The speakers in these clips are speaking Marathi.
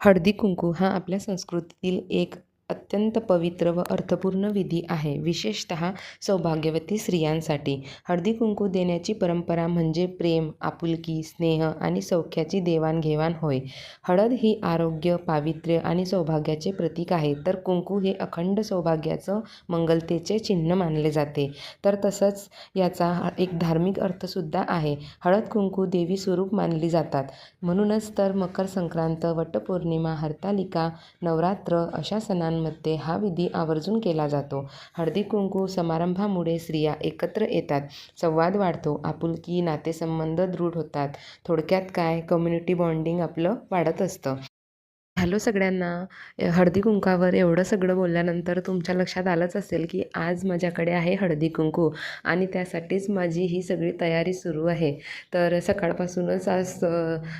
हळदी कुंकू हा आपल्या संस्कृतीतील एक अत्यंत पवित्र व अर्थपूर्ण विधी आहे. विशेषतः सौभाग्यवती स्त्रियांसाठी. हळदी कुंकू देण्याची परंपरा म्हणजे प्रेम आपुलकी स्नेह आणि सौख्याची देवाणघेवाण होय. हळद ही आरोग्य पावित्र्य आणि सौभाग्याचे प्रतीक आहे. तर कुंकू हे अखंड सौभाग्याचं मंगलतेचे चिन्ह मानले जाते. तर तसंच याचा एक धार्मिक अर्थसुद्धा आहे. हळद कुंकू देवी स्वरूप मानली जातात. म्हणूनच तर मकर संक्रांत वटपौर्णिमा हरतालिका नवरात्र अशा घरांमध्ये हा विधी आवर्जून केला जातो. हळदी कुंकू समारंभामुळे स्त्रिया एकत्र येतात. संवाद वाढतो. आपुलकी नातेसंबंध दृढ होतात. थोडक्यात काय? कम्युनिटी बॉन्डिंग आपलं वाढत असतं. हॅलो सगळ्यांना. हळदी कुंकावर एवढं सगळं बोलल्यानंतर तुमच्या लक्षात आलंच असेल की आज माझ्याकडे आहे हळदी कुंकू आणि त्यासाठीच माझी ही सगळी तयारी सुरू आहे. तर सकाळपासूनच आज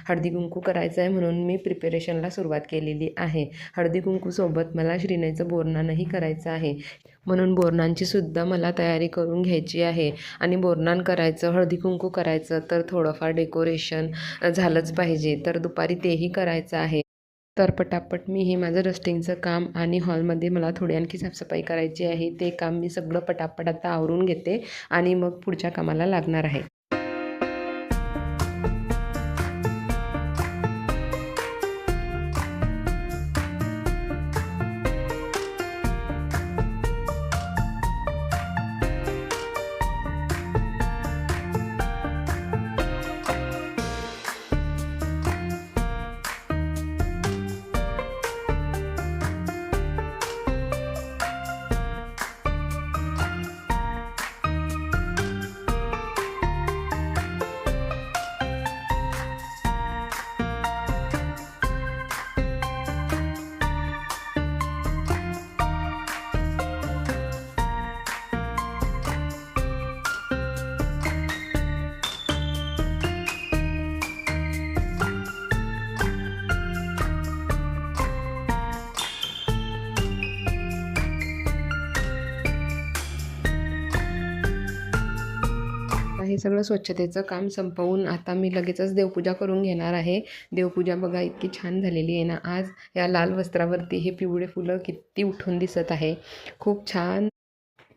हळदी कुंकू करायचं आहे म्हणून मी प्रिपेरेशनला सुरुवात केलेली आहे. हळदी कुंकूसोबत मला श्रीनेचं बोरणानही करायचं आहे. म्हणून बोरणांचीसुद्धा मला तयारी करून घ्यायची आहे आणि बोरणान करायचं हळदी कुंकू करायचं तर थोडंफार डेकोरेशन झालंच पाहिजे. तर दुपारी तेही करायचं आहे. तर पटापट मी हे माझं डस्टिंगचं काम आणि हॉलमध्ये मला थोडी आणखी साफसफाई करायची आहे. ते काम मी सगळं पटापट आता आवरून घेते आणि मग पुढच्या कामाला लागणार आहे. हे सगळं स्वच्छतेचं काम संपवून आता मी लगेचच देवपूजा करून घेणार आहे. देवपूजा बघा इतकी छान झालेली आहे ना. आज या लाल वस्त्रावरती हे पिवळे फुलं किती उठून दिसत आहे. खूप छान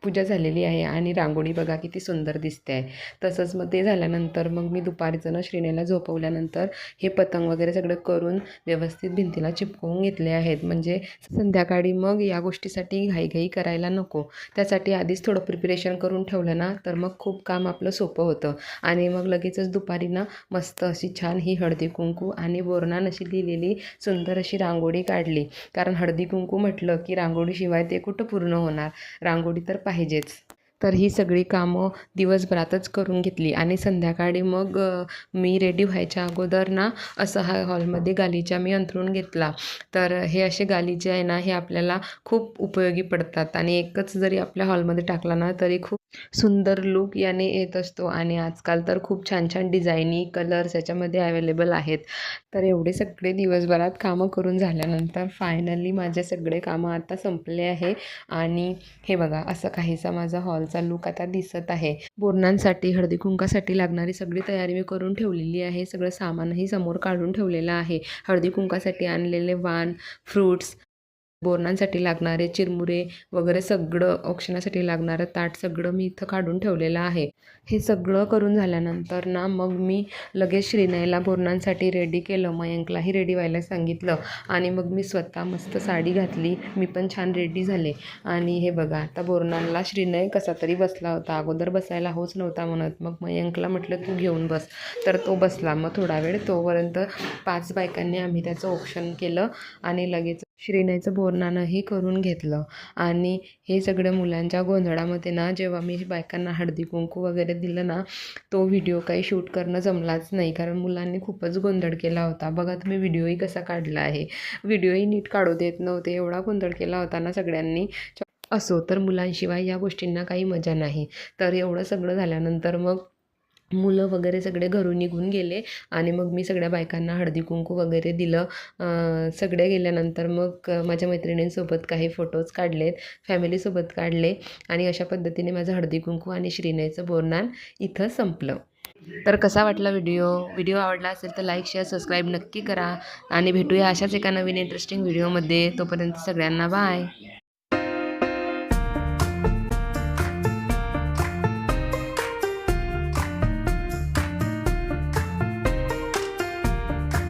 पूजा झालेली आहे आणि रांगोळी बघा किती सुंदर दिसते आहे. तसंच मग ते झाल्यानंतर मग मी दुपारचं ना श्रीनेला झोपवल्यानंतर हे पतंग वगैरे सगळं करून व्यवस्थित भिंतीला चिपकवून घेतले आहेत. म्हणजे संध्याकाळी मग या गोष्टीसाठी घाईघाई करायला नको. त्यासाठी आधीच थोडं प्रिपरेशन करून ठेवलं ना तर मग खूप काम आपलं सोपं होतं. आणि मग लगेचच दुपारी ना मस्त अशी छान ही हळदी कुंकू आणि बोरणान अशी लिहिलेली सुंदर अशी रांगोळी काढली. कारण हळदी कुंकू म्हटलं की रांगोळीशिवाय ते कुठं पूर्ण होणार? रांगोळी तर पाहिजेच. तर ही सगळी कामं दिवसभरातच करून घेतली आणि संध्याकाळी मग मी रेडी व्हायच्या अगोदर ना असं हा हॉलमध्ये गालीचा मी अंथरून घेतला. तर हे असे गालीचे आहे ना हे आपल्याला खूप उपयोगी पडतात आणि एकच जरी आपल्या हॉलमध्ये टाकला ना तरी खूप सुंदर लूक याने येत असतो आणि आजकाल तर खूप छान छान डिझायनी कलर्स याच्यामध्ये अवेलेबल आहेत. तर एवढे सगळे दिवसभरात कामं करून झाल्यानंतर फायनली माझे सगळे कामं आता संपले आहे. आणि हे बघा असं काहीसा माझा हॉलचा लूक आता दिसत आहे. बोरणांसाठी हळदी कुंकासाठी लागणारी सगळी तयारी मी करून ठेवलेली आहे. सगळं सामानही समोर काढून ठेवलेलं आहे. हळदी कुंकासाठी आणलेले वाण फ्रूट्स बोरणांसाठी लागणारे चिरमुरे वगैरे सगळं औक्षणासाठी लागणारं ताट सगळं मी इथं काढून ठेवलेलं आहे. हे सगळं करून झाल्यानंतर ना मग मी लगेच श्रीनयला बोरणांसाठी रेडी केलं. मयंकलाही रेडी व्हायला सांगितलं आणि मग मी स्वतः मस्त साडी घातली. मी पण छान रेडी झाले. आणि हे बघा आता बोरणांना श्रीनय कसा तरी बसला होता. अगोदर बसायला होच नव्हता म्हणत. मग मयंकला म्हटलं तू घेऊन बस. तर तो बसला. मग थोडा वेळ तोपर्यंत पाच बायकांनी आम्ही त्याचं औक्षण केलं आणि लगेच श्रीनयचं बोरनानंही करून घेतलं. आणि हे सगळं मुलांच्या गोंधळामध्ये ना जेव्हा मी बायकांना हळदी कुंकू वगैरे दिलं ना तो व्हिडिओ काही शूट करणं जमलाच नाही. कारण मुलांनी खूपच गोंधळ केला होता. बघा तुम्ही व्हिडिओही कसा काढला आहे. व्हिडिओही नीट काढू देत नव्हते. एवढा गोंधळ केला होता ना सगळ्यांनी. असो तर मुलांशिवाय या गोष्टींना काही मजा नाही. तर एवढं सगळं झाल्यानंतर मग मुलं वगैरे सगळे घरून निघून गेले आणि मग मी सगळ्या बायकांना हळदी कुंकू वगैरे दिलं. सगळे गेल्यानंतर मग माझ्या मैत्रिणींसोबत काही फोटोज काढलेत फॅमिलीसोबत काढले आणि अशा पद्धतीने माझं हळदी कुंकू आणि श्रीनयचं बोरनान इथं संपलं. तर कसा वाटला व्हिडिओ व्हिडिओ आवडला असेल तर लाईक शेअर सबस्क्राईब नक्की करा आणि भेटूया अशाच एका नवीन इंटरेस्टिंग व्हिडिओमध्ये तोपर्यंत सगळ्यांना बाय